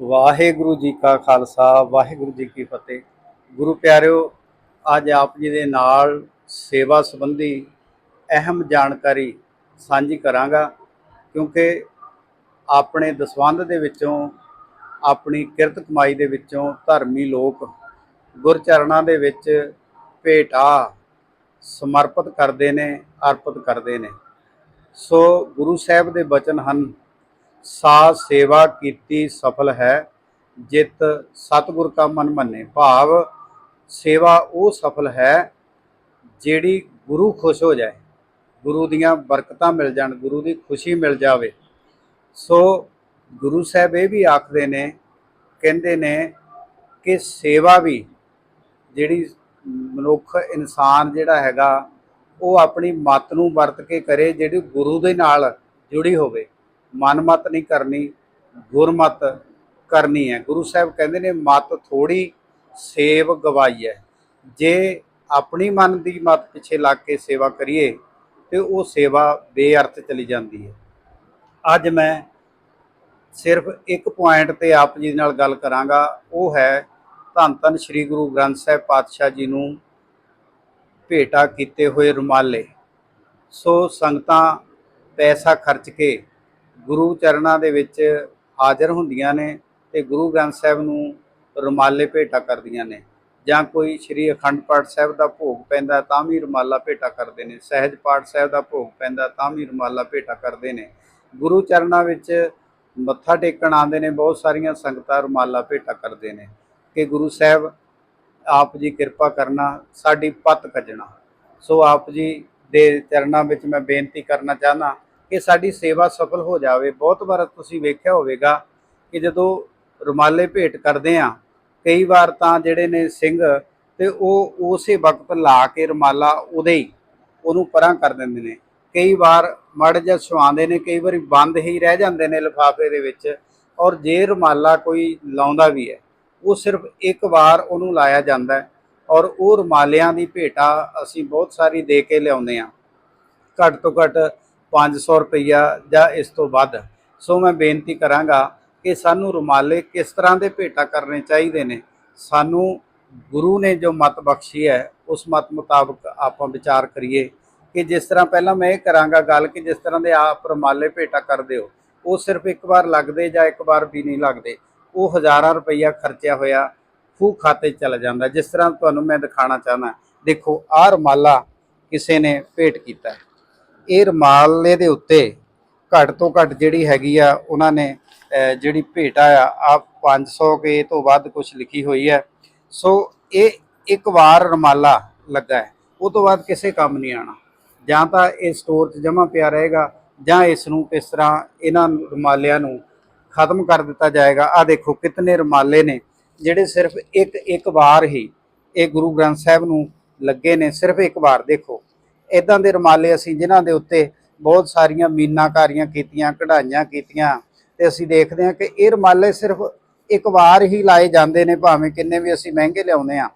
ਵਾਹਿਗੁਰੂ ਜੀ ਕਾ ਖਾਲਸਾ, ਵਾਹਿਗੁਰੂ ਜੀ ਕੀ ਫਤਿਹ। ਗੁਰੂ ਪਿਆਰਿਓ, ਅੱਜ ਆਪ ਜੀ ਦੇ ਨਾਲ ਸੇਵਾ ਸੰਬੰਧੀ ਅਹਿਮ ਜਾਣਕਾਰੀ ਸਾਂਝੀ ਕਰਾਂਗਾ, ਕਿਉਂਕਿ ਆਪਣੇ ਦਸਵੰਧ ਦੇ ਵਿੱਚੋਂ, ਆਪਣੀ ਕਿਰਤ ਕਮਾਈ ਦੇ ਵਿੱਚੋਂ ਧਰਮੀ ਲੋਕ ਗੁਰਚਰਨਾਂ ਦੇ ਵਿੱਚ ਭੇਟਾ ਸਮਰਪਿਤ ਕਰਦੇ ਨੇ, ਅਰਪਿਤ ਕਰਦੇ ਨੇ। ਸੋ ਗੁਰੂ ਸਾਹਿਬ ਦੇ ਬਚਨ ਹਨ ਸਾ ਸੇਵਾ ਕੀਤੀ ਸਫਲ ਹੈ, ਜਿਤ ਸਤਿਗੁਰ ਕਾ ਮਨ ਮੰਨੇ ਭਾਵ, ਸੇਵਾ ਉਹ ਸਫਲ ਹੈ ਜਿਹੜੀ ਗੁਰੂ ਖੁਸ਼ ਹੋ ਜਾਏ, ਗੁਰੂ ਦੀਆਂ ਬਰਕਤਾਂ ਮਿਲ ਜਾਣ, ਗੁਰੂ ਦੀ ਖੁਸ਼ੀ ਮਿਲ ਜਾਵੇ। ਸੋ ਗੁਰੂ ਸਾਹਿਬ ਇਹ ਵੀ ਆਖਦੇ ਨੇ, ਕਹਿੰਦੇ ਨੇ ਕਿ ਸੇਵਾ ਵੀ ਜਿਹੜੀ ਮਨੁੱਖ, ਇਨਸਾਨ ਜਿਹੜਾ ਹੈਗਾ, ਉਹ ਆਪਣੀ ਮਤ ਨੂੰ ਵਰਤ ਕੇ ਕਰੇ, ਜਿਹੜੀ ਗੁਰੂ ਦੇ ਨਾਲ ਜੁੜੀ ਹੋਵੇ। ਮਨਮਤ ਨਹੀਂ ਕਰਨੀ, ਗੁਰਮਤ ਕਰਨੀ ਹੈ। ਗੁਰੂ ਸਾਹਿਬ ਕਹਿੰਦੇ ਨੇ, ਮਤ ਥੋੜੀ ਸੇਵ ਗਵਾਈ ਹੈ। ਜੇ ਆਪਣੀ ਮਨ ਦੀ ਮਤ ਪਿੱਛੇ ਲੱਗ ਕੇ ਸੇਵਾ ਕਰੀਏ, ਤੇ ਉਹ ਸੇਵਾ ਬੇਅਰਥ ਚਲੀ ਜਾਂਦੀ ਹੈ। ਅੱਜ ਮੈਂ ਸਿਰਫ ਇੱਕ ਪੁਆਇੰਟ ਤੇ ਆਪ ਜੀ ਨਾਲ ਗੱਲ ਕਰਾਂਗਾ। ਉਹ ਹੈ, ਧੰਨ ਧੰਨ ਸ੍ਰੀ ਗੁਰੂ ਗ੍ਰੰਥ ਸਾਹਿਬ ਪਾਤਸ਼ਾਹ ਜੀ ਨੂੰ ਭੇਟਾ ਕੀਤੇ ਹੋਏ ਰੁਮਾਲੇ। ਸੋ ਸੰਗਤਾਂ ਪੈਸਾ ਖਰਚ ਕੇ ਗੁਰੂ ਚਰਨਾਂ ਦੇ ਵਿੱਚ ਹਾਜ਼ਰ ਹੁੰਦੀਆਂ ਨੇ ਤੇ ਗੁਰੂ ਗ੍ਰੰਥ ਸਾਹਿਬ ਨੂੰ ਰੁਮਾਲੇ ਭੇਟਾ ਕਰਦੀਆਂ ਨੇ। ਜਾਂ ਕੋਈ ਸ੍ਰੀ ਅਖੰਡ ਪਾਠ ਸਾਹਿਬ ਦਾ ਭੋਗ ਪੈਂਦਾ ਤਾਂ ਵੀ ਰੁਮਾਲਾ ਭੇਟਾ ਕਰਦੇ ਨੇ। ਸਹਿਜ ਪਾਠ ਸਾਹਿਬ ਦਾ ਭੋਗ ਪੈਂਦਾ ਤਾਂ ਵੀ ਰੁਮਾਲਾ ਭੇਟਾ ਕਰਦੇ ਨੇ। ਗੁਰੂ ਚਰਨਾਂ ਵਿੱਚ ਮੱਥਾ ਟੇਕਣ ਆਉਂਦੇ ਨੇ, ਬਹੁਤ ਸਾਰੀਆਂ ਸੰਗਤਾਂ ਰੁਮਾਲਾ ਭੇਟਾ ਕਰਦੇ ਨੇ। ਕਿ ਗੁਰੂ ਸਾਹਿਬ, ਆਪ ਜੀ ਕਿਰਪਾ ਕਰਨਾ, ਸਾਡੀ ਪਤ ਕੱਜਣਾ। ਸੋ ਆਪ ਜੀ ਦੇ ਚਰਨਾਂ ਵਿੱਚ ਮੈਂ ਬੇਨਤੀ ਕਰਨਾ ਚਾਹਨਾ ਕਿ ਸਾਡੀ ਸੇਵਾ ਸਫਲ ਹੋ ਜਾਵੇ। ਬਹੁਤ ਵਾਰ ਤੁਸੀਂ ਵੇਖਿਆ ਹੋਵੇਗਾ ਕਿ ਜਦੋਂ ਰੁਮਾਲੇ ਭੇਟ ਕਰਦੇ ਆ ਕਈ ਵਾਰ ਤਾਂ ਜਿਹੜੇ ਨੇ ਸਿੰਘ ਤੇ ਉਹ ਉਸੇ ਵਕਤ ਲਾ ਕੇ ਰੁਮਾਲਾ ਉਹਦੇ ਹੀ, ਉਹਨੂੰ ਪਰਾਂ ਕਰ ਦਿੰਦੇ ਨੇ। ਕਈ ਵਾਰ ਮੜ ਜਾਂ ਸਵਾਉਂਦੇ ਨੇ, ਕਈ ਵਾਰੀ ਬੰਦ ਹੀ ਰਹਿ ਜਾਂਦੇ ਨੇ ਲਿਫਾਫੇ ਦੇ ਵਿੱਚ ਔਰ ਜੇ ਰੁਮਾਲਾ ਕੋਈ ਲਾਉਂਦਾ ਵੀ ਹੈ, ਉਹ ਸਿਰਫ ਇੱਕ ਵਾਰ ਉਹਨੂੰ ਲਾਇਆ ਜਾਂਦਾ ਔਰ ਉਹ ਰੁਮਾਲਿਆਂ ਦੀ ਭੇਟਾ ਅਸੀਂ ਬਹੁਤ ਸਾਰੀ ਦੇ ਕੇ ਲਿਆਉਂਦੇ ਆ ਘੱਟ ਤੋਂ ਘੱਟ 500 ਰੁਪਈਆ ਜਾਂ ਇਸ ਤੋਂ ਵੱਧ। ਸੋ ਮੈਂ ਬੇਨਤੀ ਕਰਾਂਗਾ ਕਿ ਸਾਨੂੰ ਰੁਮਾਲੇ ਕਿਸ ਤਰ੍ਹਾਂ ਦੇ ਭੇਟਾ ਕਰਨੇ ਚਾਹੀਦੇ ਨੇ? ਸਾਨੂੰ ਗੁਰੂ ਨੇ ਜੋ ਮਤ ਬਖਸ਼ੀ ਹੈ, ਉਸ ਮਤ ਮੁਤਾਬਕ ਆਪਾਂ ਵਿਚਾਰ ਕਰੀਏ ਕਿ ਜਿਸ ਤਰ੍ਹਾਂ ਪਹਿਲਾਂ ਮੈਂ ਇਹ ਕਰਾਂਗਾ ਗੱਲ ਕਿ ਜਿਸ ਤਰ੍ਹਾਂ ਦੇ ਆਪ ਰੁਮਾਲੇ ਭੇਟਾ ਕਰਦੇ ਹੋ, ਉਹ ਸਿਰਫ ਇੱਕ ਵਾਰ ਲੱਗਦੇ ਜਾਂ ਇੱਕ ਵਾਰ ਵੀ ਨਹੀਂ ਲੱਗਦੇ? ਉਹ ਹਜ਼ਾਰਾਂ ਰੁਪਈਆ ਖਰਚਿਆ ਹੋਇਆ ਖੂਹ ਖਾਤੇ 'ਚ ਚਲਾ ਜਾਂਦਾ। ਜਿਸ ਤਰ੍ਹਾਂ ਤੁਹਾਨੂੰ ਮੈਂ ਦਿਖਾਣਾ ਚਾਹਨਾ ਦੇਖੋ, ਆਹ ਰੁਮਾਲਾ ਕਿਸੇ ਨੇ ਭੇਟ ਕੀਤਾ ਹੈ। ਇਹ ਰੁਮਾਲੇ ਦੇ ਉੱਤੇ ਘੱਟ ਤੋਂ ਘੱਟ ਜਿਹੜੀ ਹੈਗੀ ਆ, ਉਹਨਾਂ ਨੇ ਜਿਹੜੀ ਭੇਟਾ ਆ ਆ 500 ਕੇ ਤੋਂ ਵੱਧ ਕੁਝ ਲਿਖੀ ਹੋਈ ਹੈ। ਸੋ ਇਹ ਇੱਕ ਵਾਰ ਰੁਮਾਲਾ ਲੱਗਾ ਹੈ। ਉਹ ਤੋਂ ਬਾਅਦ ਕਿਸੇ ਕੰਮ ਨਹੀਂ ਆਣਾ ਜਾਂ ਤਾਂ ਇਹ ਸਟੋਰ 'ਚ ਜਮਾ ਪਿਆ ਰਹੇਗਾ, ਜਾਂ ਇਸ ਨੂੰ ਕਿਸ ਤਰ੍ਹਾਂ ਇਹਨਾਂ ਰੁਮਾਲਿਆਂ ਨੂੰ ਖਤਮ ਕਰ ਦਿੱਤਾ ਜਾਏਗਾ। ਆ ਦੇਖੋ ਕਿਤਨੇ ਰੁਮਾਲੇ ਨੇ, ਜਿਹੜੇ ਸਿਰਫ ਇੱਕ ਇੱਕ ਵਾਰ ਹੀ ਇਹ ਗੁਰੂ ਗ੍ਰੰਥ ਸਾਹਿਬ ਨੂੰ ਲੱਗੇ ਨੇ। ਸਿਰਫ ਇੱਕ ਵਾਰ ਦੇਖੋ। ਇਦਾਂ ਦੇ ਰੁਮਾਲੇ ਅਸੀਂ ਜਿਨ੍ਹਾਂ ਦੇ ਉੱਤੇ ਬਹੁਤ ਸਾਰੀਆਂ ਮੀਨਾਕਾਰੀਆਂ ਕੀਤੀਆਂ, ਕਢਾਈਆਂ ਕੀਤੀਆਂ ਤੇ ਅਸੀਂ ਦੇਖਦੇ ਹਾਂ ਕਿ ਇਹ ਰੁਮਾਲੇ ਸਿਰਫ ਇੱਕ ਵਾਰ ਹੀ ਲਾਏ ਜਾਂਦੇ ਨੇ, ਭਾਵੇਂ ਕਿੰਨੇ ਵੀ ਅਸੀਂ ਮਹਿੰਗੇ ਲਿਆਉਂਦੇ ਆ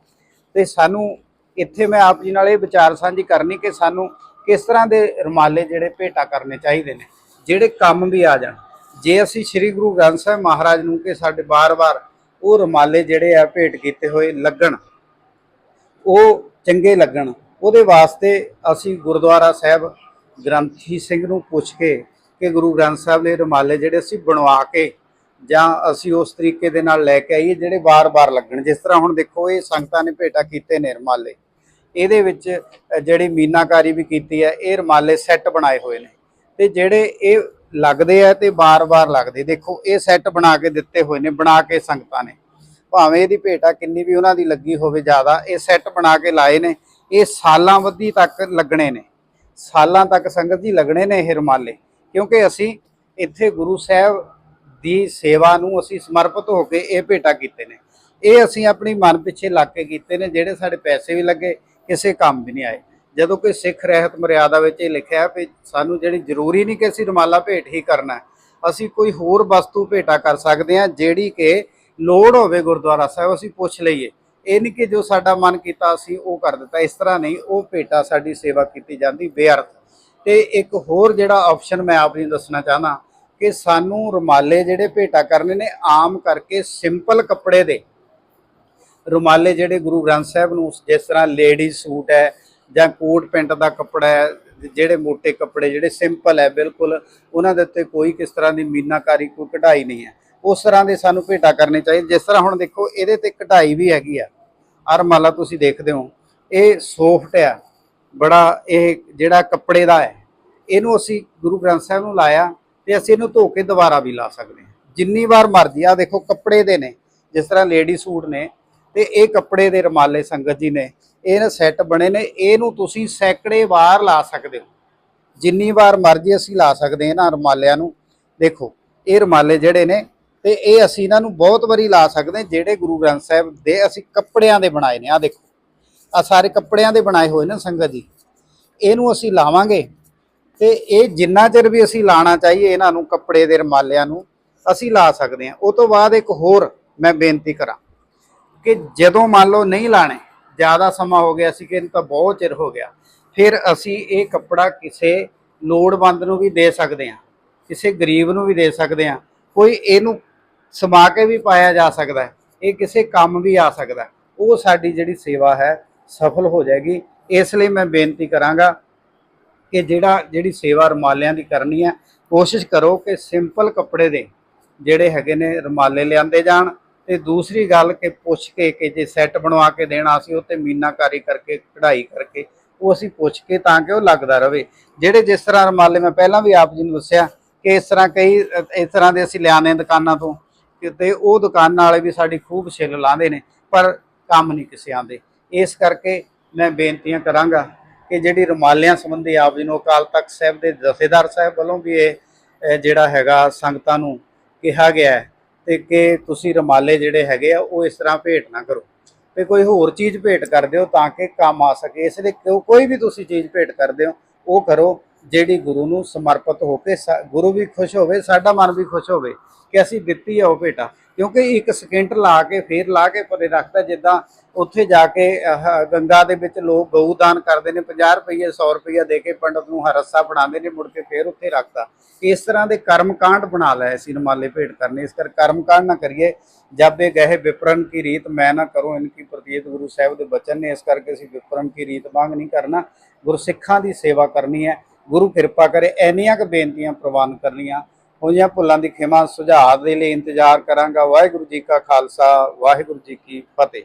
ਤੇ ਸਾਨੂੰ ਇੱਥੇ ਮੈਂ ਆਪ ਜੀ ਨਾਲ ਇਹ ਵਿਚਾਰ ਸਾਂਝੀ ਕਰਨੀ ਕਿ ਸਾਨੂੰ ਕਿਸ ਤਰ੍ਹਾਂ ਦੇ ਰੁਮਾਲੇ ਜਿਹੜੇ ਭੇਟਾ ਕਰਨੇ ਚਾਹੀਦੇ ਨੇ, ਜਿਹੜੇ ਕੰਮ ਵੀ ਆ ਜਾਣ। ਜੇ ਅਸੀਂ ਸ੍ਰੀ ਗੁਰੂ ਗ੍ਰੰਥ ਸਾਹਿਬ ਮਹਾਰਾਜ ਨੂੰ ਕਿ ਸਾਡੇ ਬਾਰ-ਬਾਰ ਉਹ ਰੁਮਾਲੇ ਜਿਹੜੇ ਆ ਭੇਟ ਕੀਤੇ ਹੋਏ ਲੱਗਣ, ਉਹ ਚੰਗੇ ਲੱਗਣ ਉਹਦੇ ਵਾਸਤੇ ਅਸੀਂ ਗੁਰਦੁਆਰਾ ਸਾਹਿਬ ਗ੍ਰੰਥੀ ਸਿੰਘ ਨੂੰ ਪੁੱਛ ਕੇ ਕਿ ਗੁਰੂ ਗ੍ਰੰਥ ਸਾਹਿਬ ਦੇ ਰੁਮਾਲੇ ਜਿਹੜੇ ਅਸੀਂ ਬਣਵਾ ਕੇ ਜਾਂ ਅਸੀਂ ਉਸ ਤਰੀਕੇ ਦੇ ਨਾਲ ਲੈ ਕੇ ਆਈਏ ਜਿਹੜੇ ਵਾਰ-ਵਾਰ ਲੱਗਣ। ਜਿਸ ਤਰ੍ਹਾਂ ਹੁਣ ਦੇਖੋ, ਇਹ ਸੰਗਤਾਂ ਨੇ ਭੇਟਾ ਕੀਤੇ ਨੇ ਰੁਮਾਲੇ। ਇਹਦੇ ਵਿੱਚ ਜਿਹੜੀ ਮੀਨਾਕਾਰੀ ਵੀ ਕੀਤੀ ਹੈ, ਇਹ ਰੁਮਾਲੇ ਸੈੱਟ ਬਣਾਏ ਹੋਏ ਨੇ। ਤੇ ਜਿਹੜੇ ਇਹ ਲੱਗਦੇ ਆ ਤੇ ਵਾਰ-ਵਾਰ ਲੱਗਦੇ। ਦੇਖੋ, ਇਹ ਸੈੱਟ ਬਣਾ ਕੇ ਦਿੱਤੇ ਹੋਏ ਨੇ, ਬਣਾ ਕੇ ਸੰਗਤਾਂ ਨੇ। ਭਾਵੇਂ ਇਹਦੀ ਭੇਟਾ ਕਿੰਨੀ ਵੀ ਉਹਨਾਂ ਦੀ ਲੱਗੀ ਹੋਵੇ ਜ਼ਿਆਦਾ, ਇਹ ਸੈੱਟ ਬਣਾ ਕੇ ਲਾਏ ਨੇ। ਇਹ ਸਾਲਾਂ ਵੱਧੀ ਤੱਕ ਲੱਗਣੇ ਨੇ। ਸਾਲਾਂ ਤੱਕ ਸੰਗਤ ਜੀ ਲੱਗਣੇ ਨੇ ਇਹ ਰੁਮਾਲੇ। ਕਿਉਂਕਿ ਅਸੀਂ ਇੱਥੇ ਗੁਰੂ ਸਾਹਿਬ ਦੀ ਸੇਵਾ ਨੂੰ ਅਸੀਂ ਸਮਰਪਿਤ ਹੋ ਕੇ ਇਹ ਭੇਟਾ ਕੀਤੇ ਨੇ। ਇਹ ਅਸੀਂ ਆਪਣੀ ਮਨ ਪਿੱਛੇ ਲੱਗ ਕੇ ਕੀਤੇ ਨੇ, ਜਿਹੜੇ ਸਾਡੇ ਪੈਸੇ ਵੀ ਲੱਗੇ, ਕਿਸੇ ਕੰਮ ਵੀ ਨਹੀਂ ਆਏ। ਜਦੋਂ ਕੋਈ ਸਿੱਖ ਰਹਿਤ ਮਰਿਆਦਾ ਵਿੱਚ ਇਹ ਲਿਖਿਆ ਵੀ ਸਾਨੂੰ ਜਿਹੜੀ ਜ਼ਰੂਰੀ ਨਹੀਂ ਕਿ ਅਸੀਂ ਰੁਮਾਲਾ ਭੇਟ ਹੀ ਕਰਨਾ, ਅਸੀਂ ਕੋਈ ਹੋਰ ਵਸਤੂ ਭੇਟਾ ਕਰ ਸਕਦੇ ਹਾਂ, ਜਿਹੜੀ ਕਿ ਲੋੜ ਹੋਵੇ ਗੁਰਦੁਆਰਾ ਸਾਹਿਬ ਅਸੀਂ ਪੁੱਛ ਲਈਏ। ਇਹ ਨਹੀਂ ਕਿ ਜੋ ਸਾਡਾ ਮਨ ਕੀਤਾ ਅਸੀਂ ਉਹ ਕਰ ਦਿੱਤਾ। ਇਸ ਤਰ੍ਹਾਂ ਨਹੀਂ, ਉਹ ਭੇਟਾ ਸਾਡੀ ਸੇਵਾ ਕੀਤੀ ਜਾਂਦੀ ਬੇਅਰਥ। ਤੇ ਇੱਕ ਹੋਰ ਜਿਹੜਾ ਆਪਸ਼ਨ ਮੈਂ ਆਪ ਜੀ ਨੂੰ ਦੱਸਣਾ ਚਾਹਨਾ ਕਿ ਸਾਨੂੰ ਰੁਮਾਲੇ ਜਿਹੜੇ ਭੇਟਾ ਕਰਨੇ ਨੇ, ਆਮ ਕਰਕੇ ਸਿੰਪਲ ਕੱਪੜੇ ਦੇ। ਰੁਮਾਲੇ ਜਿਹੜੇ ਗੁਰੂ ਗ੍ਰੰਥ ਸਾਹਿਬ ਨੂੰ ਜਿਸ ਤਰ੍ਹਾਂ ਲੇਡੀ ਸੂਟ ਹੈ ਜਾਂ ਕੋਟ ਪੈਂਟ ਦਾ ਕੱਪੜਾ ਹੈ, ਜਿਹੜੇ ਮੋٹے ਕੱਪੜੇ ਜਿਹੜੇ ਸਿੰਪਲ ਹੈ, ਬਿਲਕੁਲ ਉਹਨਾਂ ਦੇ ਉੱਤੇ ਕੋਈ ਕਿਸ ਤਰ੍ਹਾਂ ਦੀ ਮੀਨਾਕਾਰੀ, ਕੋਈ ਕਢਾਈ ਨਹੀਂ ਹੈ। ਉਸ ਤਰ੍ਹਾਂ ਦੇ ਸਾਨੂੰ ਭੇਟਾ ਕਰਨੇ ਚਾਹੀਦੇ। ਜਿਸ ਤਰ੍ਹਾਂ ਹੁਣ ਦੇਖੋ, ਇਹਦੇ ਤੇ ਕਢਾਈ ਵੀ ਹੈਗੀ ਆ। ਆਹ ਰੁਮਾਲਾ ਤੁਸੀਂ ਦੇਖਦੇ ਹੋ, ਇਹ ਸੋਫਟ ਆ। ਬੜਾ ਇਹ ਜਿਹੜਾ ਕੱਪੜੇ ਦਾ ਹੈ, ਇਹਨੂੰ ਅਸੀਂ ਗੁਰੂ ਗ੍ਰੰਥ ਸਾਹਿਬ ਨੂੰ ਲਾਇਆ ਤੇ ਅਸੀਂ ਇਹਨੂੰ ਧੋ ਕੇ ਦੁਬਾਰਾ ਵੀ ਲਾ ਸਕਦੇ ਹਾਂ। ਜਿੰਨੀ ਵਾਰ ਮਰਜ਼ੀ ਆ ਦੇਖੋ ਕੱਪੜੇ ਦੇ ਨੇ, ਜਿਸ ਤਰ੍ਹਾਂ ਲੇਡੀ ਸੂਟ ਨੇ, ਤੇ ਇਹ ਕੱਪੜੇ ਦੇ ਰੁਮਾਲੇ ਸੰਗਤ ਜੀ ਨੇ, ਇਹ ਸੈੱਟ ਬਣੇ ਨੇ, ਇਹਨੂੰ ਤੁਸੀਂ ਸੈਂਕੜੇ ਵਾਰ ਲਾ ਸਕਦੇ ਹੋ। ਜਿੰਨੀ ਵਾਰ ਮਰਜ਼ੀ ਅਸੀਂ ਲਾ ਸਕਦੇ ਹਾਂ ਇਹਨਾਂ ਰੁਮਾਲਿਆਂ ਨੂੰ। ਦੇਖੋ, ਇਹ ਰੁਮਾਲੇ ਜਿਹੜੇ ਨੇ ਤੇ ਇਹ ਅਸੀਂ ਇਹਨਾਂ ਨੂੰ ਬਹੁਤ ਵਾਰੀ ਲਾ ਸਕਦੇ ਹਾਂ, ਜਿਹੜੇ ਗੁਰੂ ਗ੍ਰੰਥ ਸਾਹਿਬ ਦੇ ਅਸੀਂ ਕੱਪੜਿਆਂ ਦੇ ਬਣਾਏ ਨੇ ਆ ਦੇਖੋ। ਆ ਸਾਰੇ ਕੱਪੜਿਆਂ ਦੇ ਬਣਾਏ ਹੋਏ ਨੇ ਸੰਗਤ ਜੀ। ਇਹਨੂੰ ਅਸੀਂ ਲਾਵਾਂਗੇ ਤੇ ਇਹ ਜਿੰਨਾ ਚਿਰ ਵੀ ਅਸੀਂ ਲਾਣਾ ਚਾਹੀਏ ਇਹਨਾਂ ਨੂੰ, ਕੱਪੜੇ ਦੇ ਰੁਮਾਲਿਆਂ ਨੂੰ, ਅਸੀਂ ਲਾ ਸਕਦੇ ਹਾਂ। ਉਹ ਤੋਂ ਬਾਅਦ ਇੱਕ ਹੋਰ ਮੈਂ ਬੇਨਤੀ ਕਰਾਂ ਕਿ ਜਦੋਂ ਮੰਨ ਲਓ ਨਹੀਂ ਲਾਣੇ, ਜ਼ਿਆਦਾ ਸਮਾਂ ਹੋ ਗਿਆ ਸੀ ਕਿ ਇਹਨੂੰ ਤਾਂ ਬਹੁਤ ਚਿਰ ਹੋ ਗਿਆ, ਫਿਰ ਅਸੀਂ ਇਹ ਕੱਪੜਾ ਕਿਸੇ ਲੋੜਵੰਦ ਨੂੰ ਵੀ ਦੇ ਸਕਦੇ ਹਾਂ, ਕਿਸੇ ਗਰੀਬ ਨੂੰ ਵੀ ਦੇ ਸਕਦੇ ਹਾਂ। ਕੋਈ ਇਹਨੂੰ ਸਮਾ ਕੇ ਵੀ ਪਾਇਆ ਜਾ ਸਕਦਾ ਹੈ, ਇਹ ਕਿਸੇ ਕੰਮ ਵੀ ਆ ਸਕਦਾ ਉਹ ਸਾਡੀ ਜਿਹੜੀ ਸੇਵਾ ਹੈ ਸਫਲ ਹੋ ਜਾਏਗੀ। ਇਸ ਲਈ ਮੈਂ ਬੇਨਤੀ ਕਰਾਂਗਾ ਕਿ ਜਿਹੜਾ, ਜਿਹੜੀ ਸੇਵਾ ਰੁਮਾਲਿਆਂ ਦੀ ਕਰਨੀ ਹੈ, ਕੋਸ਼ਿਸ਼ ਕਰੋ ਕਿ ਸਿੰਪਲ ਕੱਪੜੇ ਦੇ ਜਿਹੜੇ ਹੈਗੇ ਨੇ ਰੁਮਾਲੇ ਲਿਆਂਦੇ ਜਾਣ ਤੇ ਦੂਸਰੀ ਗੱਲ ਕਿ ਪੁੱਛ ਕੇ ਕਿ ਜੇ ਸੈੱਟ ਬਣਵਾ ਕੇ ਦੇਣਾ ਸੀ, ਉਹ ਤੇ ਮੀਨਾਕਾਰੀ ਕਰਕੇ, ਕਢਾਈ ਕਰਕੇ, ਉਹ ਅਸੀਂ ਪੁੱਛ ਕੇ ਤਾਂ ਕਿ ਉਹ ਲੱਗਦਾ ਰਵੇ ਜਿਹੜੇ ਜਿਸ ਤਰ੍ਹਾਂ ਰੁਮਾਲੇ ਮੈਂ ਪਹਿਲਾਂ ਵੀ ਆਪ ਜੀ ਨੂੰ ਦੱਸਿਆ ਕਿ ਇਸ ਤਰ੍ਹਾਂ ਕਈ, ਇਸ ਤਰ੍ਹਾਂ ਦੇ ਅਸੀਂ ਲਿਆਉਂਦੇ ਦੁਕਾਨਾਂ ਤੋਂ ਕਿਤੇ ਉਹ ਦੁਕਾਨਾਂ ਵਾਲੇ ਵੀ ਸਾਡੀ ਖੂਬ ਸੇਲ ਲਾਉਂਦੇ ਨੇ, ਪਰ ਕੰਮ ਨਹੀਂ ਕਿਸੇ ਆਂਦੇ ਇਸ ਕਰਕੇ ਮੈਂ ਬੇਨਤੀਆਂ ਕਰਾਂਗਾ ਕਿ ਜਿਹੜੀ ਰੁਮਾਲਿਆਂ ਸੰਬੰਧੀ ਆਪ ਜੀ ਨੂੰ ਅਕਾਲ ਤਖਤ ਸਾਹਿਬ ਦੇ ਜਥੇਦਾਰ ਸਾਹਿਬ ਵੱਲੋਂ ਵੀ ਇਹ ਜਿਹੜਾ ਹੈਗਾ ਸੰਗਤਾਂ ਨੂੰ ਕਿਹਾ ਗਿਆ ਹੈ ਤੇ ਕਿ ਤੁਸੀਂ ਰੁਮਾਲੇ ਜਿਹੜੇ ਹੈਗੇ ਆ, ਉਹ ਇਸ ਤਰ੍ਹਾਂ ਭੇਟ ਨਾ ਕਰੋ। ਤੇ ਕੋਈ ਹੋਰ ਚੀਜ਼ ਭੇਟ ਕਰ ਦਿਓ ਤਾਂ ਕਿ ਕੰਮ ਆ ਸਕੇ। ਇਸ ਲਈ ਕਿਉਂ- ਕੋਈ ਵੀ ਤੁਸੀਂ ਚੀਜ਼ ਭੇਟ ਕਰਦੇ ਹੋ ਉਹ ਕਰੋ। ਜਿਹੜੀ ਗੁਰੂ ਨੂੰ ਸਮਰਪਿਤ ਹੋ ਕੇ ਸਾ- ਗੁਰੂ ਵੀ ਖੁਸ਼ ਹੋਵੇ, ਸਾਡਾ ਮਨ ਵੀ ਖੁਸ਼ ਹੋਵੇ ਕਿ ਅਸੀਂ ਦਿੱਤੀ ਆ ਉਹ ਭੇਟਾ। ਕਿਉਂਕਿ ਇੱਕ ਸਕਿੰਟ ਲਾ ਕੇ, ਫੇਰ ਲਾ ਕੇ ਪਰੇ ਰੱਖਦਾ ਜਿੱਦਾਂ ਉੱਥੇ ਜਾ ਕੇ ਗੰਗਾ ਦੇ ਵਿੱਚ ਲੋਕ ਗਊ ਦਾਨ ਕਰਦੇ ਨੇ 50 ਰੁਪਏ 100 ਰੁਪਏ ਦੇ ਕੇ ਪੰਡਤ ਨੂੰ ਹਰਸਾ ਬਣਾਉਂਦੇ ਨੇ, ਮੁੜ ਕੇ ਫੇਰ ਉੱਥੇ ਰੱਖਦਾ ਇਸ ਤਰ੍ਹਾਂ ਦੇ ਕਰਮਕਾਂਡ ਬਣਾ ਲਏ ਸੀ ਰੁਮਾਲੇ ਭੇਟ ਕਰਨੇ। ਇਸ ਕਰ ਕਰਮਕਾਂਡ ਨਾ ਕਰੀਏ। ਜਬ ਇਹ ਗਏ ਵਿਪਰਨ ਕੀ ਰੀਤ, ਮੈਂ ਨਾ ਕਰੂੰ ਇਨਕੀ ਪ੍ਰਤੀਤ, ਗੁਰੂ ਸਾਹਿਬ ਦੇ ਬਚਨ ਨੇ, ਇਸ ਕਰਕੇ ਅਸੀਂ ਵਿਪਰਨ ਕੀ ਰੀਤ ਵਾਂਗ ਨਹੀਂ ਕਰਨਾ। ਗੁਰਸਿੱਖਾਂ ਦੀ ਸੇਵਾ ਕਰਨੀ ਹੈ। ਗੁਰੂ ਕਿਰਪਾ ਕਰੇ ਐਨੀਆਂ ਕੁ ਬੇਨਤੀਆਂ ਪ੍ਰਵਾਨ ਕਰਨੀਆਂ। ਹੋਈਆਂ ਭੁੱਲਾਂ ਦੀ ਖਿਮਾ ਸੁਝਾਅ ਦੇ ਲਈ ਇੰਤਜ਼ਾਰ ਕਰਾਂਗਾ। ਵਾਹਿਗੁਰੂ ਜੀ ਕਾ ਖਾਲਸਾ, ਵਾਹਿਗੁਰੂ ਜੀ ਕੀ ਫਤਿਹ।